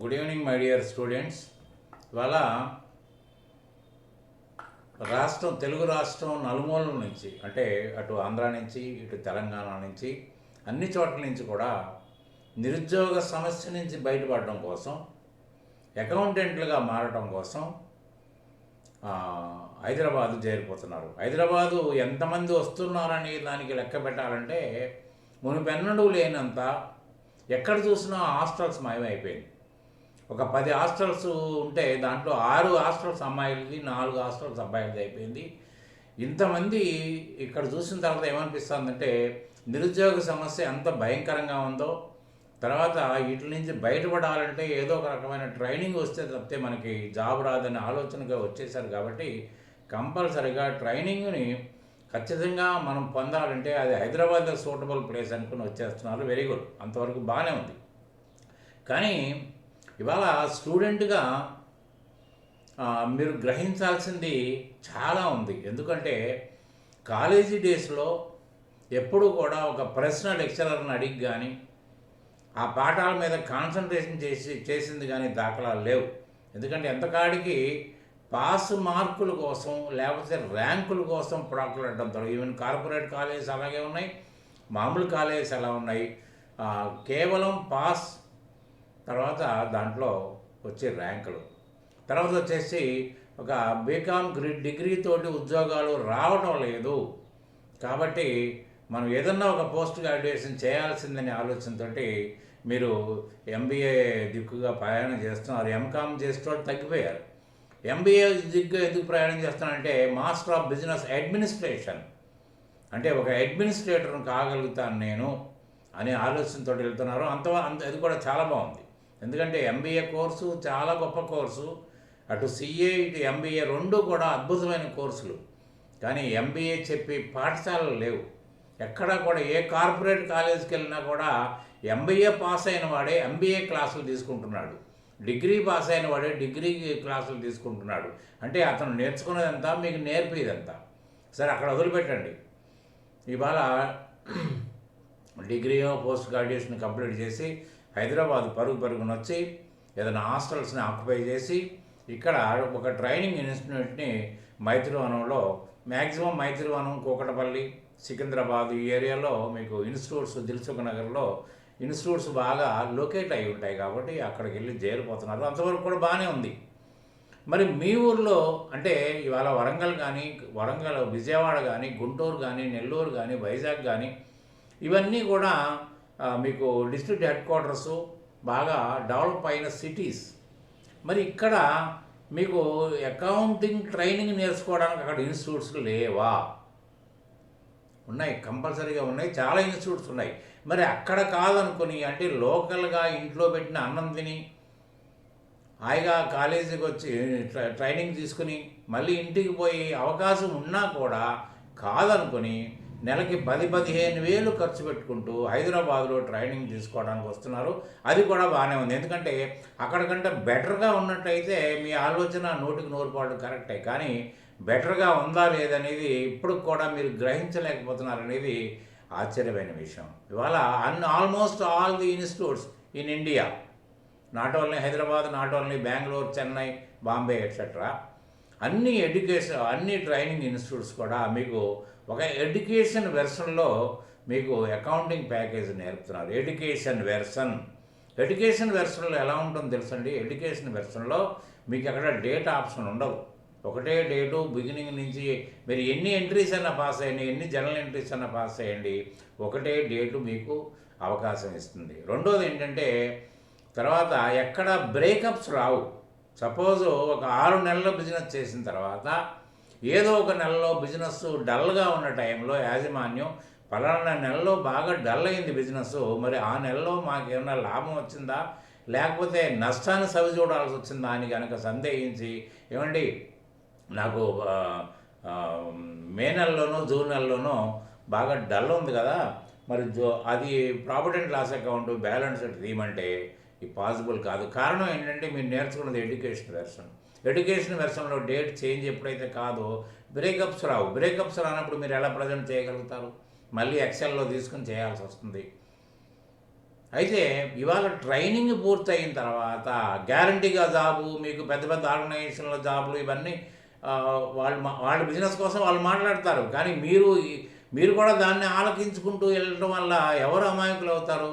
Good evening my dear students ఇవాళ రాష్ట్రం తెలుగు రాష్ట్రం నలుమూలల నుంచి అంటే అటు ఆంధ్ర నుంచి ఇటు తెలంగాణ నుంచి అన్ని చోట్ల నుంచి కూడా నిరుద్యోగ సమస్య నుంచి బయటపడడం కోసం అకౌంటెంట్లుగా మారడం కోసం హైదరాబాదు చేరిపోతున్నారు. హైదరాబాదు ఎంతమంది వస్తున్నారని దానికి లెక్క పెట్టాలంటే మునుపెన్నడూ లేనంత ఎక్కడ చూసినా హాస్టల్స్ మాయమైపోయింది. ఒక పది హాస్టల్స్ ఉంటే దాంట్లో ఆరు హాస్టల్స్ అమ్మాయిలది నాలుగు హాస్టల్స్ అబ్బాయిలది అయిపోయింది. ఇంతమంది ఇక్కడ చూసిన తర్వాత ఏమనిపిస్తుందంటే నిరుద్యోగ సమస్య ఎంత భయంకరంగా ఉందో తర్వాత వీటి నుంచి బయటపడాలంటే ఏదో ఒక రకమైన ట్రైనింగ్ వస్తే తప్పితే మనకి జాబ్ రాదనే ఆలోచనగా వచ్చేసారు కాబట్టి కంపల్సరిగా ట్రైనింగ్ని ఖచ్చితంగా మనం పొందాలంటే అది హైదరాబాద్ సూటబుల్ ప్లేస్ అనుకుని వచ్చేస్తున్నారు వెరీ గుడ్ అంతవరకు బాగానే ఉంది. కానీ ఇవాళ స్టూడెంట్గా మీరు గ్రహించాల్సింది చాలా ఉంది. ఎందుకంటే కాలేజీ డేస్లో ఎప్పుడు కూడా ఒక ప్రశ్న లెక్చరర్ని అడిగి కానీ ఆ పాఠాల మీద కాన్సన్ట్రేషన్ చేసి చేసింది కానీ దాఖలాలు లేవు. ఎందుకంటే ఎంతకాడికి పాస్ మార్కుల కోసం లేకపోతే ర్యాంకుల కోసం ప్రాకులాడటంతో ఈవెన్ కార్పొరేట్ కాలేజెస్ అలాగే ఉన్నాయి. మామూలు కాలేజెస్ ఎలా ఉన్నాయి? కేవలం పాస్ తర్వాత దాంట్లో వచ్చే ర్యాంకులు. తర్వాత వచ్చేసి ఒక బీకామ్ గ్రీ డిగ్రీ తోటి ఉద్యోగాలు రావటం లేదు. కాబట్టి మనం ఏదన్నా ఒక పోస్ట్ గ్రాడ్యుయేషన్ చేయాల్సిందనే ఆలోచనతోటి మీరు ఎంబీఏ దిక్కుగా ప్రయాణం చేస్తున్నారు. ఎంకామ్ చేసేవాళ్ళు తగ్గిపోయారు. ఎంబీఏ దిగ్గుగా ఎందుకు ప్రయాణం చేస్తానంటే మాస్టర్ ఆఫ్ బిజినెస్ అడ్మినిస్ట్రేషన్. అంటే ఒక అడ్మినిస్ట్రేటర్ని కాగలుగుతాను నేను అనే ఆలోచనతో వెళ్తున్నారు. అంత అంత అది కూడా చాలా బాగుంది. ఎందుకంటే ఎంబీఏ కోర్సు చాలా గొప్ప కోర్సు. అటు సిఏ ఇటు ఎంబీఏ రెండు కూడా అద్భుతమైన కోర్సులు. కానీ ఎంబీఏ చెప్పి పాఠశాలలు లేవు. ఎక్కడా కూడా ఏ కార్పొరేట్ కాలేజీకి వెళ్ళినా కూడా ఎంబీఏ పాస్ అయిన వాడే ఎంబీఏ క్లాసులు తీసుకుంటున్నాడు. డిగ్రీ పాస్ అయిన వాడే డిగ్రీ క్లాసులు తీసుకుంటున్నాడు. అంటే అతను నేర్చుకున్నదంతా మీకు నేర్పేదంతా. సరే అక్కడ వదిలిపెట్టండి. ఇవాళ డిగ్రీ పోస్ట్ గ్రాడ్యుయేషన్ కంప్లీట్ చేసి హైదరాబాద్ పరుగు పరుగున వచ్చి ఏదైనా హాస్టల్స్ని ఆక్యుపై చేసి ఇక్కడ ఒక ట్రైనింగ్ ఇన్స్టిట్యూట్ని మైత్రివనంలో మ్యాక్సిమం మైత్రివనం కూకటపల్లి సికింద్రాబాద్ ఈ ఏరియాలో మీకు ఇన్స్టిట్యూట్స్ దిల్సుఖ్ నగర్లో ఇన్స్టిట్యూట్స్ బాగా లొకేట్ అయి ఉంటాయి కాబట్టి అక్కడికి వెళ్ళి చేరిపోతున్నారు. అంతవరకు కూడా బాగానే ఉంది. మరి మీ ఊర్లో అంటే ఇవాళ వరంగల్ కానీ వరంగల్ విజయవాడ కానీ గుంటూరు కానీ నెల్లూరు కానీ వైజాగ్ కానీ ఇవన్నీ కూడా మీకు డిస్ట్రిక్ట్ హెడ్ క్వార్టర్స్ బాగా డెవలప్ అయిన సిటీస్. మరి ఇక్కడ మీకు అకౌంటింగ్ ట్రైనింగ్ నేర్చుకోవడానికి అక్కడ ఇన్స్టిట్యూట్స్ లేవా? ఉన్నాయి కంపల్సరీగా ఉన్నాయి చాలా ఇన్స్టిట్యూట్స్ ఉన్నాయి. మరి అక్కడ కాదనుకుని అంటే లోకల్గా ఇంట్లో పెట్టిన అన్నం తిని హాయిగా కాలేజీకి వచ్చి ట్రై- ట్రైనింగ్ తీసుకుని మళ్ళీ ఇంటికి పోయి అవకాశం ఉన్నా కూడా కాదనుకొని నెలకి పది పదిహేను వేలు ఖర్చు పెట్టుకుంటూ హైదరాబాద్లో ట్రైనింగ్ తీసుకోవడానికి వస్తున్నారు. అది కూడా బాగానే ఉంది. ఎందుకంటే అక్కడికంటే బెటర్గా ఉన్నట్టయితే మీ ఆలోచన నూటికి నూరు పాటు కరెక్టే. కానీ బెటర్గా ఉందా లేదనేది ఇప్పుడు కూడా మీరు గ్రహించలేకపోతున్నారు అనేది ఆశ్చర్యమైన విషయం. ఇవాళ an almost all the institutes in India not only Hyderabad not only Bengaluru Chennai Bombay etcetera అన్ని ఎడ్యుకేషన్ అన్ని ట్రైనింగ్ ఇన్స్టిట్యూట్స్ కూడా మీకు ఒక ఎడ్యుకేషన్ వెర్షన్లో మీకు accounting package నేర్పుతున్నారు. Education version. Education వెర్షన్లో ఎలా ఉంటుందో తెలుసండి ఎడ్యుకేషన్ వెర్షన్లో మీకు అక్కడ డేట్ ఆప్షన్ ఉండవు. ఒకటే డేటు బిగినింగ్ నుంచి మీరు ఎన్ని ఎంట్రీస్ అయినా పాస్ అయ్యండి ఎన్ని జనరల్ ఎంట్రీస్ అయినా పాస్ అయ్యండి ఒకటే డేటు మీకు అవకాశం ఇస్తుంది. రెండోది ఏంటంటే తర్వాత ఎక్కడ బ్రేకప్స్ రావు. సపోజ్ ఒక ఆరు నెలల బిజినెస్ చేసిన తర్వాత ఏదో ఒక నెలలో బిజినెస్ డల్గా ఉన్న టైంలో యాజమాన్యం పలానా నెలలో బాగా డల్ అయింది బిజినెస్ మరి ఆ నెలలో మాకు ఏమైనా లాభం వచ్చిందా? లేకపోతే నష్టాన్ని సవి చూడాల్సి వచ్చిందా? అని కనుక సందేహించి ఏమండి నాకు మే నెలలోనో జూన్ నెలలోనో బాగా డల్ ఉంది కదా మరి జో అది profit and loss account balance తీయమంటే ఇది పాసిబుల్ కాదు. కారణం ఏంటంటే మీరు నేర్చుకున్నది ఎడ్యుకేషన్ వెర్షన్. ఎడ్యుకేషన్ వెర్షన్లో డేట్ చేంజ్ ఎప్పుడైతే కాదో బ్రేకప్స్ రావు. బ్రేకప్స్ రానప్పుడు మీరు ఎలా ప్రజెంట్ చేయగలుగుతారు? మళ్ళీ ఎక్సెల్లో తీసుకుని చేయాల్సి వస్తుంది. అయితే ఇవాళ ట్రైనింగ్ పూర్తయిన తర్వాత గ్యారంటీగా జాబు మీకు పెద్ద పెద్ద ఆర్గనైజేషన్లో జాబులు ఇవన్నీ వాళ్ళు వాళ్ళ బిజినెస్ కోసం వాళ్ళు మాట్లాడతారు. కానీ మీరు మీరు కూడా దాన్ని ఆలకించుకుంటూ వెళ్ళడం వల్ల ఎవరు అమాయకులు అవుతారు?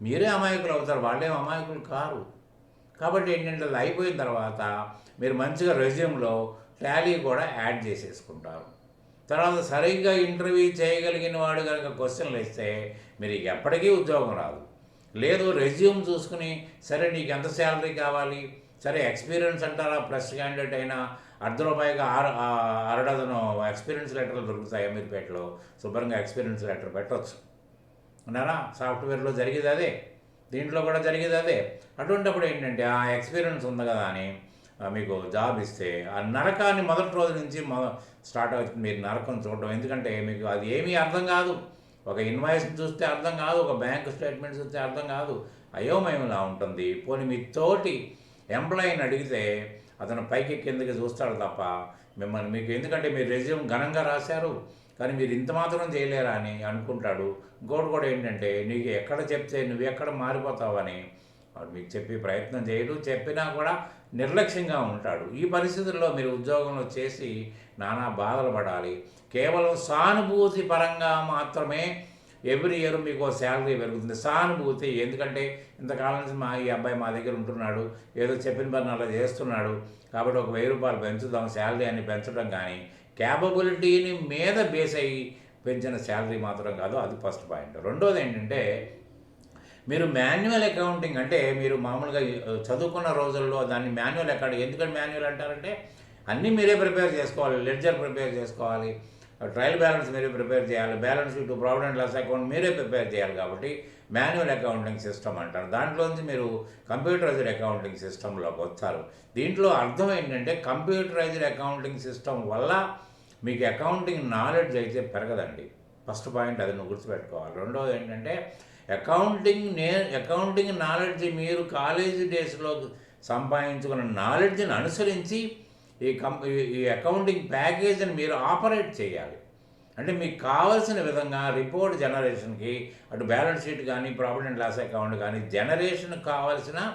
మీరే అమాయకులు అవుతారు వాళ్ళేం అమాయకులు కారు. కాబట్టి ఏంటంటే అది అయిపోయిన తర్వాత మీరు మంచిగా రెజ్యూమ్లో టాలీ కూడా యాడ్ చేసేసుకుంటారు. తర్వాత సరిగ్గా ఇంటర్వ్యూ చేయగలిగిన వాడు కనుక క్వశ్చన్లు ఇస్తే మీరు ఎప్పటికీ ఉద్యోగం రాదు. లేదు రెజ్యూమ్ చూసుకుని సరే నీకు ఎంత శాలరీ కావాలి సరే ఎక్స్పీరియన్స్ అంటారా ప్లస్ క్యాండిడేట్ అయినా అర్ధ రూపాయిగా ఆరు అరడదను ఎక్స్పీరియన్స్ లెటర్లు దొరుకుతాయి అమీర్పేటలో శుభ్రంగా ఎక్స్పీరియన్స్ లెటర్ పెట్టవచ్చు అన్నారా సాఫ్ట్వేర్లో జరిగేది అదే. దీంట్లో కూడా జరిగేది అదే. అటువంటిప్పుడు ఏంటంటే ఆ ఎక్స్పీరియన్స్ ఉంది కదా అని మీకు జాబ్ ఇస్తే ఆ నరకాన్ని మొదటి రోజు నుంచి మొద స్టార్ట్ అవుతుంది మీరు నరకం చూడడం. ఎందుకంటే మీకు అది ఏమీ అర్థం కాదు. ఒక ఇన్వాయిస్ చూస్తే అర్థం కాదు. ఒక బ్యాంక్ స్టేట్మెంట్ చూస్తే అర్థం కాదు. అయోమయంలా ఉంటుంది. పోనీ మీ తోటి ఎంప్లాయీని అడిగితే అతను పైకి కిందకి చూస్తాడు తప్ప మిమ్మల్ని మీకు ఎందుకంటే మీరు రెజ్యూమ్ ఘనంగా రాశారు. కానీ మీరు ఇంత మాత్రం చేయలేరా అని అనుకుంటాడు. ఇంకోటి కూడా ఏంటంటే నీకు ఎక్కడ చెప్తే నువ్వు ఎక్కడ మారిపోతావని వాడు మీకు చెప్పి ప్రయత్నం చేయడు. చెప్పినా కూడా నిర్లక్ష్యంగా ఉంటాడు. ఈ పరిస్థితుల్లో మీరు ఉద్యోగంలో చేసి నానా బాధలు పడాలి. కేవలం సానుభూతి పరంగా మాత్రమే ఎవ్రీ ఇయర్ మీకు శాలరీ పెరుగుతుంది. సానుభూతి ఎందుకంటే ఇంతకాలం నుంచి మా ఈ అబ్బాయి మా దగ్గర ఉంటున్నాడు. ఏదో చెప్పిన పని అలా చేస్తున్నాడు. కాబట్టి ఒక వెయ్యి రూపాయలు పెంచుదాం శాలరీ అని పెంచడం కానీ క్యాపబిలిటీని మీద బేస్ అయ్యి పెంచిన శాలరీ మాత్రం కాదు అది ఫస్ట్ పాయింట్ రెండోది ఏంటంటే మీరు మాన్యువల్ అకౌంటింగ్ అంటే మీరు మామూలుగా చదువుకున్న రోజుల్లో దాన్ని మాన్యువల్ అకౌంటింగ్ ఎందుకంటే మాన్యువల్ అంటారంటే అన్నీ మీరే ప్రిపేర్ చేసుకోవాలి లెడ్జర్ ప్రిపేర్ చేసుకోవాలి. ట్రయల్ బ్యాలెన్స్ మీరే ప్రిపేర్ చేయాలి. Balance to provident loss account మీరే ప్రిపేర్ చేయాలి కాబట్టి మాన్యువల్ అకౌంటింగ్ సిస్టమ్ అంటారు. దాంట్లోంచి మీరు కంప్యూటరైజ్డ్ అకౌంటింగ్ సిస్టంలోకి వస్తారు. దీంట్లో అర్థం ఏంటంటే కంప్యూటరైజ్డ్ అకౌంటింగ్ సిస్టమ్ వల్ల మీకు అకౌంటింగ్ నాలెడ్జ్ అయితే పెరగదండి. ఫస్ట్ పాయింట్ అది నువ్వు గుర్తుపెట్టుకోవాలి. రెండోది ఏంటంటే అకౌంటింగ్ నే అకౌంటింగ్ నాలెడ్జ్ మీరు కాలేజీ డేస్లో సంపాదించుకున్న నాలెడ్జ్ని అనుసరించి ఈ కం ఈ- అకౌంటింగ్ ప్యాకేజీని మీరు ఆపరేట్ చేయాలి. అంటే మీకు కావాల్సిన విధంగా రిపోర్ట్ జనరేషన్కి అటు బ్యాలెన్స్ షీట్ కానీ ప్రాఫిట్ అండ్ లాస్ అకౌంట్ కానీ జనరేషన్ కావాల్సిన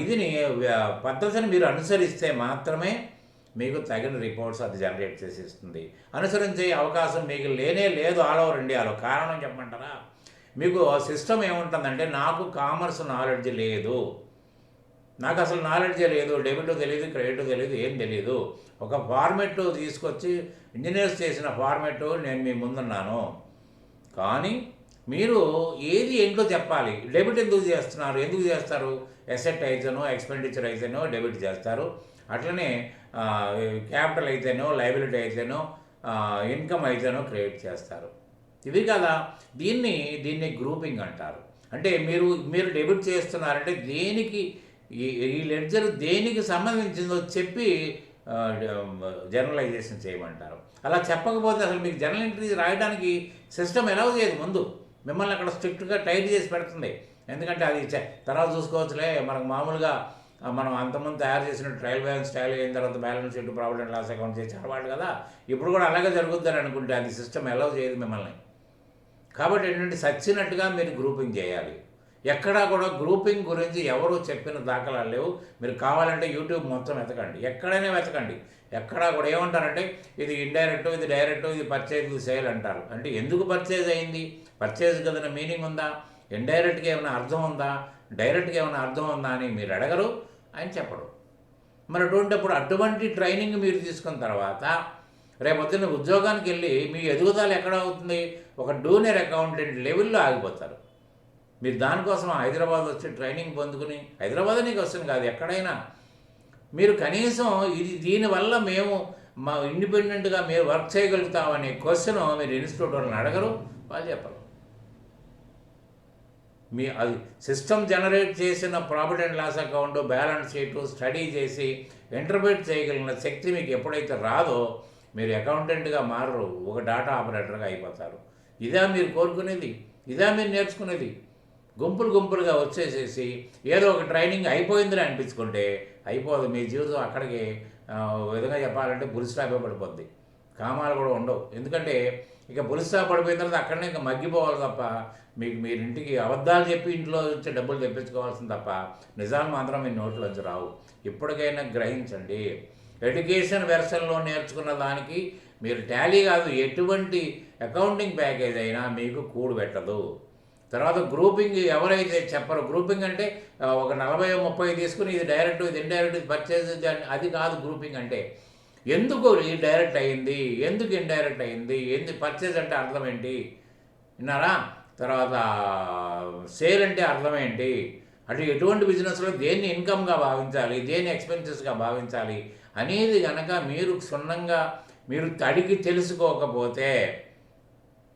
ఇదిని పద్ధతిని మీరు అనుసరిస్తే మాత్రమే మీకు తగిన రిపోర్ట్స్ అది జనరేట్ చేసి ఇస్తుంది. అనుసరించే అవకాశం మీకు లేనే లేదు ఆల్ ఓవర్ ఇండియాలో కారణం చెప్పమంటారా? మీకు సిస్టమ్ ఏముంటుందంటే నాకు కామర్స్ నాలెడ్జ్ లేదు. నాకు అసలు నాలెడ్జే లేదు డెబిట్ తెలియదు క్రెడిట్ తెలియదు ఏం తెలియదు ఒక ఫార్మెట్ తీసుకొచ్చి ఇంజనీర్స్ చేసిన ఫార్మెట్ నేను మీ ముందున్నాను. కానీ మీరు ఏది ఏంటో చెప్పాలి? డెబిట్ ఎందుకు చేస్తున్నారు? ఎందుకు చేస్తారు? ఎసెట్ అయితేనో ఎక్స్పెండిచర్ అయితేనో డెబిట్ చేస్తారు. అట్లనే క్యాపిటల్ అయితేనో లైబిలిటీ అయితేనో ఇన్కమ్ అయితేనో క్రియేట్ చేస్తారు. ఇవి కదా దీన్ని దీన్ని గ్రూపింగ్ అంటారు. అంటే మీరు మీరు డెబిట్ చేస్తున్నారంటే దేనికి ఈ ఈ లెడ్జర్ దేనికి సంబంధించిందో చెప్పి జనరలైజేషన్ చేయమంటారు. అలా చెప్పకపోతే అసలు మీకు జనరల్ ఎంట్రీ రాయడానికి సిస్టమ్ ఎలా చేయదు ముందు. మిమ్మల్ని అక్కడ స్ట్రిక్ట్గా టైట్ చేసి పెడుతుంది. ఎందుకంటే అది తర్వాత చూసుకోవచ్చులే. మనకు మామూలుగా మనం అంతమంది తయారు చేసిన ట్రయల్ బ్యాలెన్స్ ట్రయల్ అయిన తర్వాత balance sheet profit and loss account చేసి అలవాటు కదా. ఇప్పుడు కూడా అలాగే జరుగుతుందని అనుకుంటే అది సిస్టమ్ ఎలా చేయదు మిమ్మల్ని. కాబట్టి ఏంటంటే సచ్చినట్టుగా మీరు గ్రూపింగ్ చేయాలి. ఎక్కడా కూడా గ్రూపింగ్ గురించి ఎవరు చెప్పిన దాఖలాలు లేవు. మీరు కావాలంటే యూట్యూబ్ మొత్తం వెతకండి. ఎక్కడైనా వెతకండి. ఎక్కడా కూడా ఏమంటారంటే ఇది ఇండైరెక్ట్ ఇది డైరెక్ట్ ఇది పర్చేజ్ ఇది సేల్ అంటారు. అంటే ఎందుకు పర్చేజ్ అయింది? పర్చేజ్ కదన మీనింగ్ ఉందా? ఇండైరెక్ట్గా ఏమైనా అర్థం ఉందా? డైరెక్ట్గా ఏమైనా అర్థం ఉందా అని మీరు అడగరు ఆయన చెప్పడు మరి అటువంటిప్పుడు అటువంటి ట్రైనింగ్ మీరు తీసుకున్న తర్వాత రేపొద్దున ఉద్యోగానికి వెళ్ళి మీ ఎదుగుదల ఎక్కడ అవుతుంది? ఒక డూనియర్ అకౌంటెంట్ లెవెల్లో ఆగిపోతారు. మీరు దానికోసం హైదరాబాద్ వచ్చి ట్రైనింగ్ పొందుకుని హైదరాబాద్ నీకు వస్తుంది కాదు ఎక్కడైనా. మీరు కనీసం ఇది దీనివల్ల మేము మా ఇండిపెండెంట్గా మీరు వర్క్ చేయగలుగుతామనే క్వశ్చన్ మీరు ఇన్స్టిట్యూట్ వాళ్ళని అడగరు వాళ్ళు చెప్పరు. మీ అది సిస్టమ్ జనరేట్ చేసిన profit and loss account balance sheet study చేసి ఇంటర్ప్రిట్ చేయగలిగిన శక్తి మీకు ఎప్పుడైతే రాదో మీరు అకౌంటెంట్గా మారరు ఒక డాటా ఆపరేటర్గా అయిపోతారు. ఇదా మీరు కోరుకునేది ఇదా మీరు నేర్చుకునేది. గుంపులు గుంపులుగా వచ్చేసేసి ఏదో ఒక ట్రైనింగ్ అయిపోయిందని అనిపించుకుంటే అయిపోదు మీ జీవితం అక్కడికి విధంగా చెప్పాలంటే బులిస్టాపే పడిపోద్ది. కామాలు కూడా ఉండవు. ఎందుకంటే ఇక పులిస్తా పడిపోయిన తర్వాత అక్కడనే ఇంకా మగ్గిపోవాలి తప్ప మీకు మీరు ఇంటికి అబద్ధాలు చెప్పి ఇంట్లో వచ్చే డబ్బులు తెప్పించుకోవాల్సింది తప్ప నిజాలు మాత్రం మీ నోట్లోంచి రావు. ఇప్పటికైనా గ్రహించండి. ఎడ్యుకేషన్ వెర్షన్లో నేర్చుకున్న దానికి మీరు టాలీ కాదు ఎటువంటి అకౌంటింగ్ ప్యాకేజ్ అయినా మీకు కూడు పెట్టదు. తర్వాత గ్రూపింగ్ ఎవరైతే చెప్పరు గ్రూపింగ్ అంటే ఒక నలభై ముప్పై తీసుకుని ఇది డైరెక్ట్ ఇది ఇండైరెక్ట్ ఇది పర్చేజ్ అది కాదు గ్రూపింగ్ అంటే. ఎందుకు ఇది డైరెక్ట్ అయింది? ఎందుకు ఇండైరెక్ట్ అయింది? ఎందుకు పర్చేజ్ అంటే అర్థం ఏంటి? విన్నారా? తర్వాత సేల్ అంటే అర్థం ఏంటి? అంటే ఎటువంటి బిజినెస్లో దేన్ని ఇన్కమ్గా భావించాలి దేన్ని ఎక్స్పెన్సెస్గా భావించాలి అనేది కనుక మీరు క్షుణ్ణంగా మీరు అడిగి తెలుసుకోకపోతే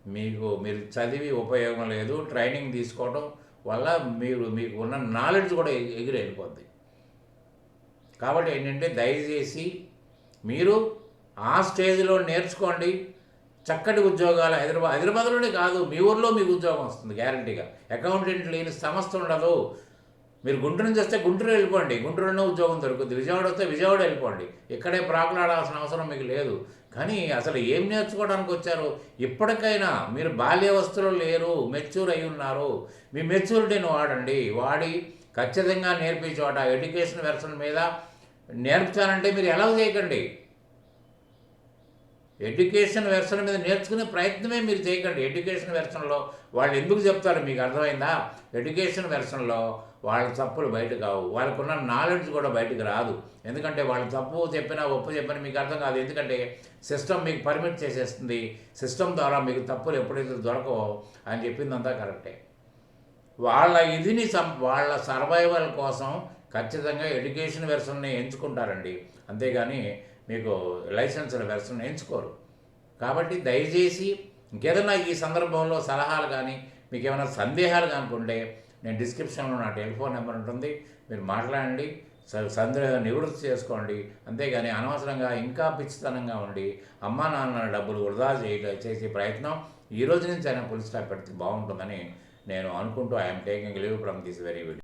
మీకు మీరు చదివి ఉపయోగం లేదు ట్రైనింగ్ తీసుకోవడం వల్ల మీరు మీకు ఉన్న నాలెడ్జ్ కూడా ఎగి- ఎగిరి వెళ్ళిపోద్ది కాబట్టి ఏంటంటే దయచేసి మీరు ఆ స్టేజ్లో నేర్చుకోండి. చక్కటి ఉద్యోగాలు హైదరాబాద్ హైదరాబాద్లోనే కాదు మీ ఊర్లో మీకు ఉద్యోగం వస్తుంది గ్యారంటీగా. అకౌంటెంట్ లేని సంస్థ ఉండదు. మీరు గుంటూరు నుంచి వస్తే గుంటూరు వెళ్ళిపోండి. గుంటూరులోనే ఉద్యోగం దొరుకుతుంది. విజయవాడ వస్తే విజయవాడ వెళ్ళిపోండి. ఇక్కడే ప్రాకులాడాల్సిన అవసరం మీకు లేదు. కానీ అసలు ఏం నేర్చుకోవడానికి వచ్చారు? ఇప్పటికైనా మీరు బాల్యవస్థలో లేరు మెచ్యూర్ అయి ఉన్నారు. మీ మెచ్యూరిటీని వాడండి. వాడి ఖచ్చితంగా నేర్పించోట ఎడ్యుకేషన్ వెర్షన్ మీద నేర్పుతానంటే మీరు ఎలా చేయకండి. ఎడ్యుకేషన్ వెర్షన్ మీద నేర్చుకునే ప్రయత్నమే మీరు చేయకండి. ఎడ్యుకేషన్ వెర్షన్లో వాళ్ళు ఎందుకు చెప్తారు? మీకు అర్థమైందా? ఎడ్యుకేషన్ వెర్షన్లో వాళ్ళ తప్పులు బయట కావు వాళ్ళకున్న నాలెడ్జ్ కూడా బయటకు రాదు. ఎందుకంటే వాళ్ళు తప్పు చెప్పినా ఒప్పు చెప్పినా మీకు అర్థం కాదు. ఎందుకంటే సిస్టమ్ మీకు పర్మిట్ చేసేస్తుంది. సిస్టమ్ ద్వారా మీకు తప్పులు ఎప్పుడైతే దొరకవో అని చెప్పిందంతా కరెక్టే. వాళ్ళ ఇదిని సం వాళ్ళ సర్వైవల్ కోసం ఖచ్చితంగా ఎడ్యుకేషన్ వెర్షన్ని ఎంచుకుంటారండి. అంతేగాని మీకు లైసెన్స్డ్ వెర్షన్ ఎంచుకోరు. కాబట్టి దయచేసి ఇంకేదన్నా ఈ సందర్భంలో సలహాలు కానీ మీకు ఏమైనా సందేహాలు కనుకుంటే నేను డిస్క్రిప్షన్లో నా టెలిఫోన్ నెంబర్ ఉంటుంది. మీరు మాట్లాడండి. స- సందేహం నివృత్తి చేసుకోండి. అంతేగాని అనవసరంగా ఇంకా పిచ్చితనంగా ఉండి అమ్మా నాన్న డబ్బులు వృధా చేయ చేసే ప్రయత్నం ఈ రోజు నుంచి అయినా పులి స్టాప్ పెడితే బాగుంటుందని నేను అనుకుంటూ I'm taking leave from this very video